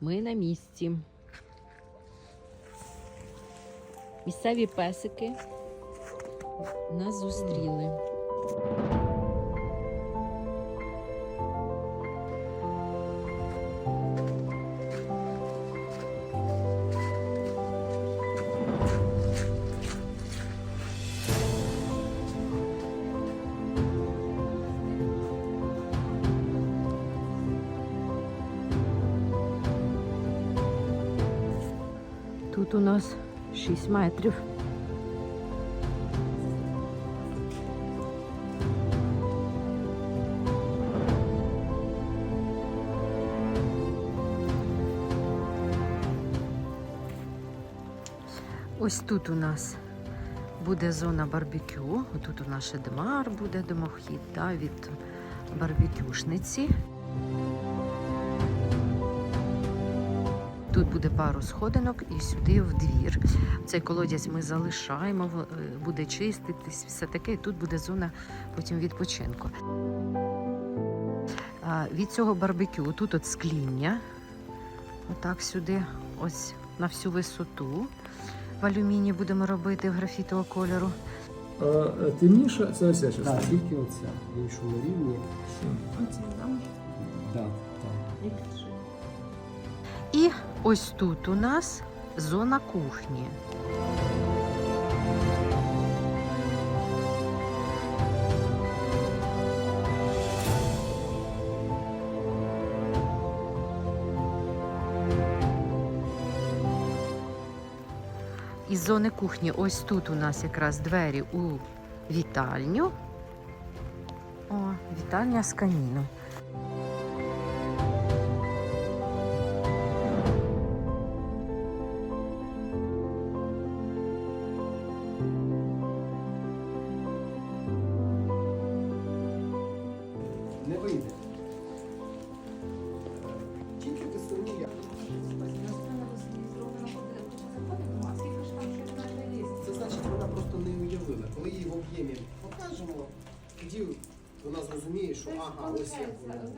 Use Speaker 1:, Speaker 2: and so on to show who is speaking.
Speaker 1: Ми на місці. Місцеві песики нас зустріли. Тут у нас 6 метрів. Ось тут у нас буде зона барбекю. Тут у нас ще демар буде домохід да, від барбекюшниці. Тут буде пару сходинок і сюди в двір. Цей колодязь ми залишаємо, е, буде чиститись, все таке. І тут буде зона потім відпочинку. А, від цього барбекю тут от скління. Отак сюди, ось на всю висоту. В алюмінії будемо робити в графітового кольору.
Speaker 2: Е, це ось частина.
Speaker 3: Тільки оця в іншому рівні. Так, так.
Speaker 1: І ось тут у нас зона кухні. Із зони кухні ось тут у нас якраз двері у вітальню. О, вітальня з каміном.
Speaker 3: Не вийде. Тільки висуні я. Це значить, вона просто не уявила. Коли її в об'ємі покажемо, тоді вона зрозуміє, що ага, ось як
Speaker 4: знаєте,